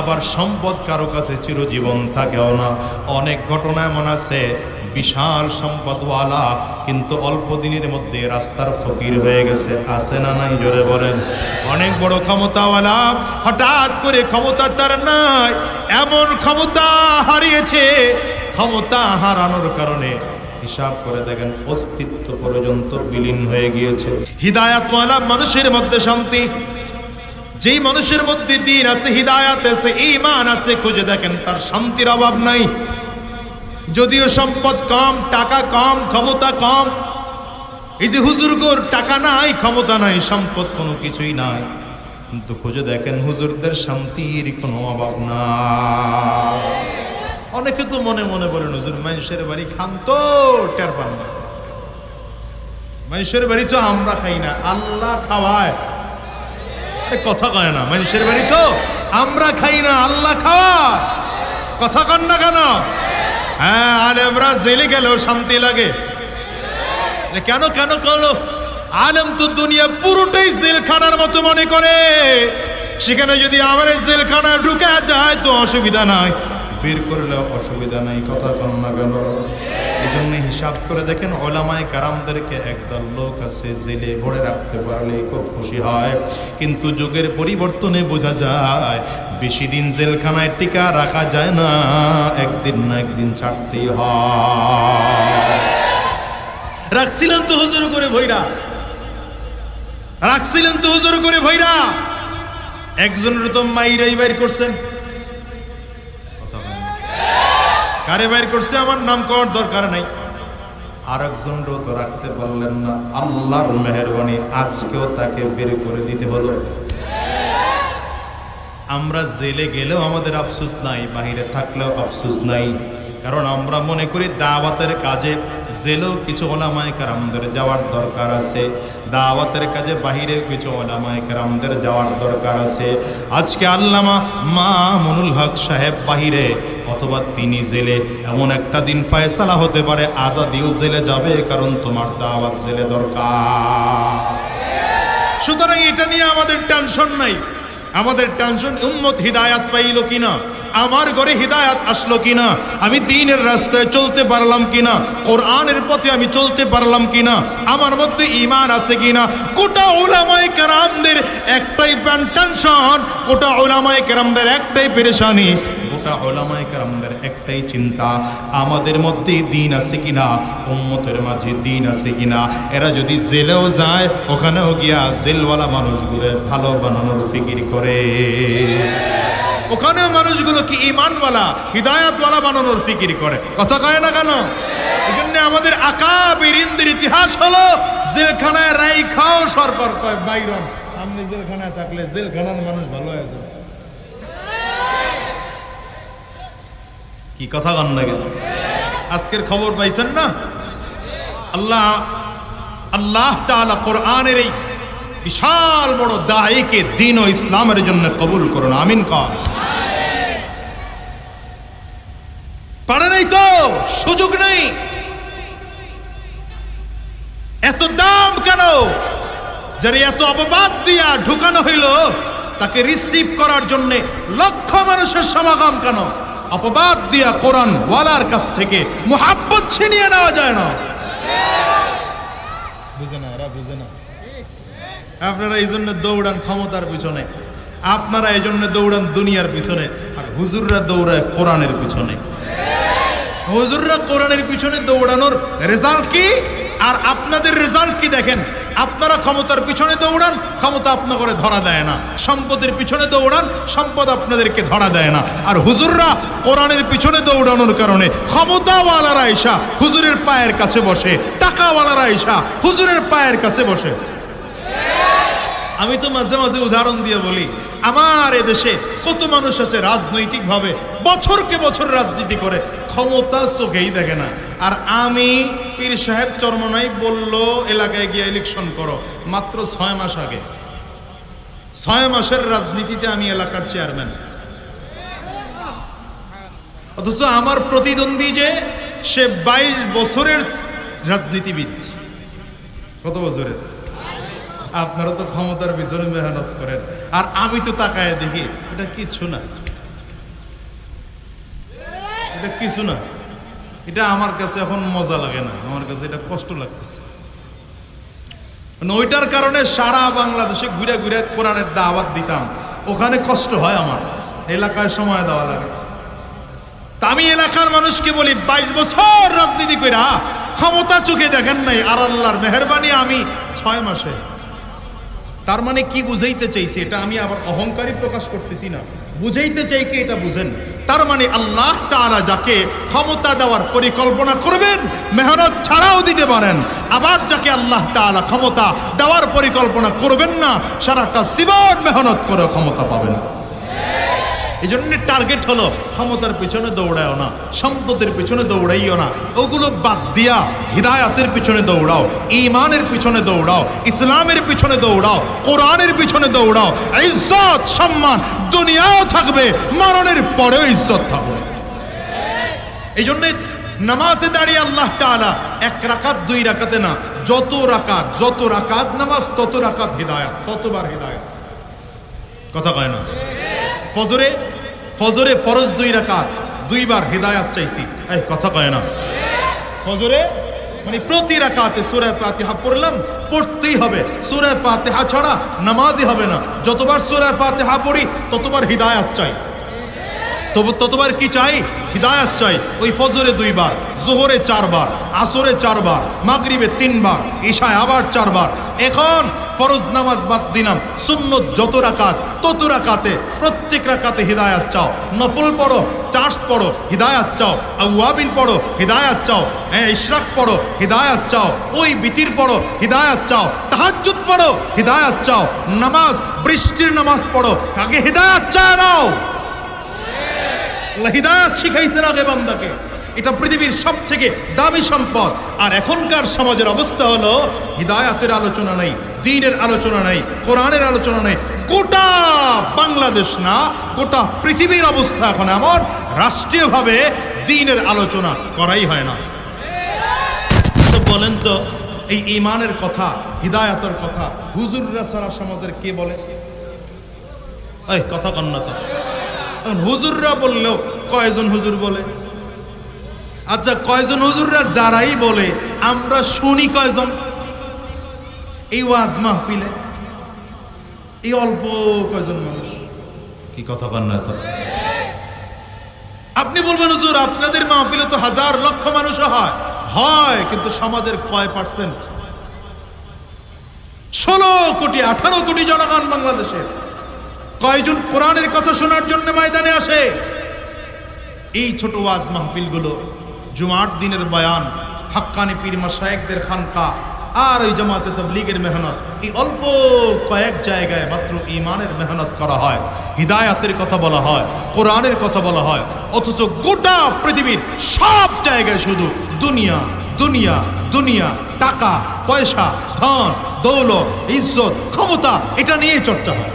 আবার সম্পদ কারও কাছে চিরজীবন থাকেও না। অনেক ঘটনা এমন আছে, বিশাল সম্পদওয়ালা কিন্তু অল্প দিনের মধ্যে রাস্তার ফকির হয়ে গেছে। আসে না নাই, জোরে বলেন? অনেক বড় ক্ষমতাওয়ালা, হঠাৎ করে ক্ষমতা তার নাই, এমন ক্ষমতা হারিয়েছে। ক্ষমতা হারানোর কারণে হিসাব করে দেখেন, অস্তিত্ব পর্যন্ত বিলীন হয়ে গিয়েছে। হিদায়াতওয়ালা মানুষের মধ্যে শান্তি যেই মানুষের মধ্যে দিন আছে, হিদায়াত আছে ইমান আছে, খুঁজে দেখেন, তার শান্তির অভাব নাই। যদিও সম্পদ কম, টাকা কম, ক্ষমতা কম, এই যে হুজুরগোর টাকা নাই, ক্ষমতা নাই, সম্পদ কোনো কিছুই নাই। কিন্তু খুঁজে দেখেন, হুজুরদের শান্তির কোনো অভাব না অনেকে তো মনে মনে বলেন, হুজুর, মানুষের বাড়ি খান তো টের পান না। মানুষের বাড়ি তো আমরা খাই না, আল্লাহ খাওয়ায়। কথা কয় না, মানুষের বাড়ি তো। আমরা খাই না, আল্লাহ খাওয়া। কথা কন না কেন? হ্যাঁ আলেমরা জেলে গেলেও শান্তি লাগে। কেন কেন করল? আলেম তো দুনিয়া পুরোটাই জেলখানার মতো মনে করে। সেখানে যদি আমার জেলখানা ঢুকে যায় তো অসুবিধা নাই। বের করলেও অসুবিধা নাই, কথা কন না কেন? হিসাব করে দেখেন ওলামায় কারামদেরকে একদল লোক আছে, জেলে ভরে রাখতে পারলে খুব খুশি হয়। কিন্তু যুগের পরিবর্তনে বোঝা যায়, বেশি দিন জেলখানায় টিকা রাখা যায় না, একদিন না একদিন ছাড়তেই হয়। রাখছিলেন তো হুজুর করে ভৈরা? রাখছিলেন তো হুজুর করে ভৈরা? একজনের তো মাইরাই বাইর করছেন। কারে বাইর করছে? আমার নাম করার দরকার নাই। আর একজনও তো রাখতে পারলেন না। আল্লাহর মেহরবানি, আজকেও তাকে বের করে দিতে হলো। আমরা জেলে গেলেও আমাদের আফসোস নাই, বাহিরে থাকলেও আফসোস নাই। কারণ আমরা মনে করি দাওয়াতের কাজে জেলেও কিছু ওলামায় কারামদের যাওয়ার দরকার আছে। দাওয়াতের কাজে বাহিরেও কিছু ওলামায় কারামদের যাওয়ার দরকার আছে। আজকে আল্লামা মা মনুল হক সাহেব বাহিরে অথবা তিনি জেলে, এমন একটা দিন ফয়সালা হতে পারে, আজাদিও জেলে যাবে, কারণ তোমার দাওয়াত জেলে দরকার। সুতরাং এটা নিয়ে আমাদের টেনশন নাই। আমাদের টেনশন উম্মত হিদায়াত পাইল কিনা? আমার ঘরে হিদায়াত আসলো কিনা? আমি দিনের রাস্তায় চলতে পারলাম কিনা? কোরআনের পথে আমি চলতে পারলাম কিনা? আমার মধ্যে ইমান আছে কিনা? গোটা ওলামাই কেরামদের একটাই টেনশন গোটা ওলামাই কেরামদের একটাই পেরেশানি গোটা ওলামাই কেরামদের একটাই চিন্তা, আমাদের মধ্যে দিন আছে কিনা, উম্মতের মাঝে দিন আছে কিনা। এরা যদি জেলেও যায়, ওখানেও গিয়া জেলওয়ালা মানুষগুলো ভালো বানানোর ফিকির করে। ওখানেও মানুষগুলো কি ইমানওয়ালা হিদায়াতওয়ালা বানানোর ফিকির করে। কথা কয় না কেন? এজন্য আমাদের আকা বীরিন্দের ইতিহাস হলো, জেলখানায় রাই খাও সরকার কয়, বাইরন, আপনি জেলখানায় থাকলে জেলখানার মানুষ ভালো হয়ে যাবে। কি কথা কন না কেন? আজকের খবর পাইছেন না? আল্লাহ আল্লাহ তাআলা কোরআনের এই বিশাল বড় দায়ীকে দিন ও ইসলামের জন্য কবুল করুন, আমিন কর পারে নাই তো, সুযোগ নেই। এত দাম কেন? যারা এত অপবাদ দিয়া ঢুকানো হইল, তাকে রিসিভ করার জন্য লক্ষ মানুষের সমাগম কেন? অপবাদ দিয়া কোরআন ওয়ালার কাছ থেকে মোহাব্বত ছিনিয়ে নেওয়া যায় না। আপনারা এই জন্য দৌড়ান ক্ষমতার পিছনে। আপনারা এই জন্য দৌড়ান দুনিয়ার পিছনে। আর হুজুররা দৌড়ায় কোরআনের পিছনে। হুজুররা কোরআনের পিছনে দৌড়ানোর রেজাল্ট কি? আর আপনাদের রেজাল্ট কি দেখেন? আপনারা ক্ষমতার পিছনে দৌড়ান, ক্ষমতা আপনাকে ধরা দেয় না। সম্পদের পিছনে দৌড়ান, সম্পদ আপনাদেরকে ধরা দেয় না। আর হুজুররা কোরআনের পিছনে দৌড়ানোর কারণে ক্ষমতাওয়ালারা এসা হুজুরের পায়ের কাছে বসে, টাকাওয়ালারা এসা হুজুরের পায়ের কাছে বসে। আমি তো মাঝে মাঝে উদাহরণ দিয়ে বলি, আমার এদেশে কত মানুষ আছে রাজনৈতিকভাবে বছরকে বছর রাজনীতি করে, ক্ষমতা চোখেই দেখে না। আর আমি পীর সাহেব চরমনাই বলল, এলাকায় গিয়ে ইলেকশন করো। মাত্র ছয় মাস আগে। ছয় মাসের রাজনীতিতে আমি এলাকার চেয়ারম্যান অথচ আমার প্রতিদ্বন্দ্বী যে, সে বাইশ বছরের রাজনীতিবিদ। কত বছরের? আপনারা তো ক্ষমতার পিছনে মেহনত করেন। আর আমি তো তাকায় দেখি, এটা কিছু না। এটা কিছু না। এটা আমার কাছে এখন মজা লাগে না। আমার কাছে এটা কষ্ট লাগতেছে। মানে ওইটার কারণে সারা বাংলাদেশে ঘুরে ঘুরে কোরআনের দাওয়াত দিতাম। ওখানে কষ্ট হয় আমার। এলাকায় সময় দেওয়া লাগে। আমি এলাকার মানুষকে বলি, বাইশ বছর রাজনীতি কইরা ক্ষমতা চোখে দেখেন নাই। আর আল্লাহর মেহরবানি আমি ছয় মাসে। তার মানে কি বুঝাইতে চাইছি, এটা আমি আবার অহংকারী প্রকাশ করতেছি না। বুঝাইতে চাই কি, এটা বুঝেন। তার মানে আল্লাহ তারা যাকে ক্ষমতা দেওয়ার পরিকল্পনা করবেন, মেহনত ছাড়াও দিতে পারেন। আবার যাকে আল্লাহ তালা ক্ষমতা দেওয়ার পরিকল্পনা করবেন না, সারাটা জীবন মেহনত করে ক্ষমতা পাবেন। না এই জন্য টার্গেট হলো। ক্ষমতার পিছনে দৌড়াও না সম্পদের পিছনে দৌড়াইও না। ওগুলো বাদ দিয়া হিদায়াতের পিছনে দৌড়াও ইমানের পিছনে দৌড়াও, ইসলামের পিছনে দৌড়াও, কোরআনের পিছনে দৌড়াও। ইজ্জত, সম্মান দুনিয়াও থাকবে, মরণের পরেও ইজ্জত থাকবে। এই জন্যে নামাজে দাঁড়িয়ে আল্লাহ তাআলা এক রাকাত, দুই রাকাতে না, যত রাকাত যত রাকাত নামাজ, তত রাকাত হিদায়াত, ততবার হিদায়াত। কথা কয় না? ফজরে ফজরে ফরজ দুই রাকাত, দুইবার হেদায়াত চাইছি। এই কথা কয় না। ফজরে মানে প্রতি রাকাতে সূরা ফাতিহা পড়লাম, পড়তেই হবে। সূরা ফাতিহা ছাড়া নামাজই হবে না। যতবার সূরা ফাতিহা পড়ি, ততবার হিদায়াত চাই। তবু ততবার কি চাই? হিদায়াত চাই। ওই ফজরে দুইবার, জোহরে চারবার, আসরে চারবার, মাগরিবে তিনবার, ঈশায় আবার চারবার। এখন ফরজ নামাজ বাদ দিলাম, সুন্নত যত রাকাত, তত রাকাতে, প্রত্যেক রাকাতে হিদায়াত চাও। নফল পড়ো, চাষ পড়ো, হিদায়াত চাও। আউয়াবিন পড়ো, হিদায়াত চাও। হ্যাঁ ইশরাক পড়ো, হিদায়াত চাও। ওই বিতির পড়ো, হিদায়াত চাও। তাহাজ্জুদ পড়ো, হিদায়াত চাও। নামাজ, বৃষ্টির নামাজ পড়ো। আগে হিদায়াত চায় নাও। হিদায়াত শিখাইছেন আগে বান্দাকে। এটা পৃথিবীর সব থেকে দামি সম্পদ। আর এখনকার সমাজের অবস্থা হলো, হিদায়াতের আলোচনা নাই। দিনের আলোচনা নাই, কোরআনের আলোচনা নাই। গোটা বাংলাদেশ না, গোটা পৃথিবীর অবস্থা এখন এমন, রাষ্ট্রীয়ভাবে দিনের আলোচনা করাই হয় না। তো বলেন তো, এই ইমানের কথা, হিদায়াতের কথা, হুজুররা সারা সমাজের কে বলে? এই, কথা কন্যা হুজুররা বললেও কয়জন হুজুর বলে? আচ্ছা কয়জন হুজুররা যারাই বলে, আমরা শুনি কয়জন? এই ওয়াজ মাহফিলে এই অল্প কয়জন মানুষ? কি কথা কন না তো আপনি বলবেন হুজুর আপনাদের মাহফিলে তো হাজার লক্ষ মানুষ হয়। হয় কিন্তু সমাজের কয় পার্সেন্ট ষোলো কোটি আঠারো কোটি জনগণ বাংলাদেশের কয়জন কোরআনের কথা শোনার জন্য ময়দানে আসে? এই ছোট ওয়াজ মাহফিলগুলো জুমার দিনের বয়ান হাক্কানি পীর মাসায়েকদের খানকা আর ওই জামাতে তবলিগের মেহনত। এই অল্প কয়েক জায়গায় মাত্র ইমানের মেহনত করা হয়। হিদায়াতের কথা বলা হয়, কোরআনের কথা বলা হয়। অথচ গোটা পৃথিবীর সব জায়গায় শুধু দুনিয়া দুনিয়া দুনিয়া, টাকা, পয়সা, ধন, দৌলত, ইজ্জত, ক্ষমতা, এটা নিয়ে চর্চা হয়।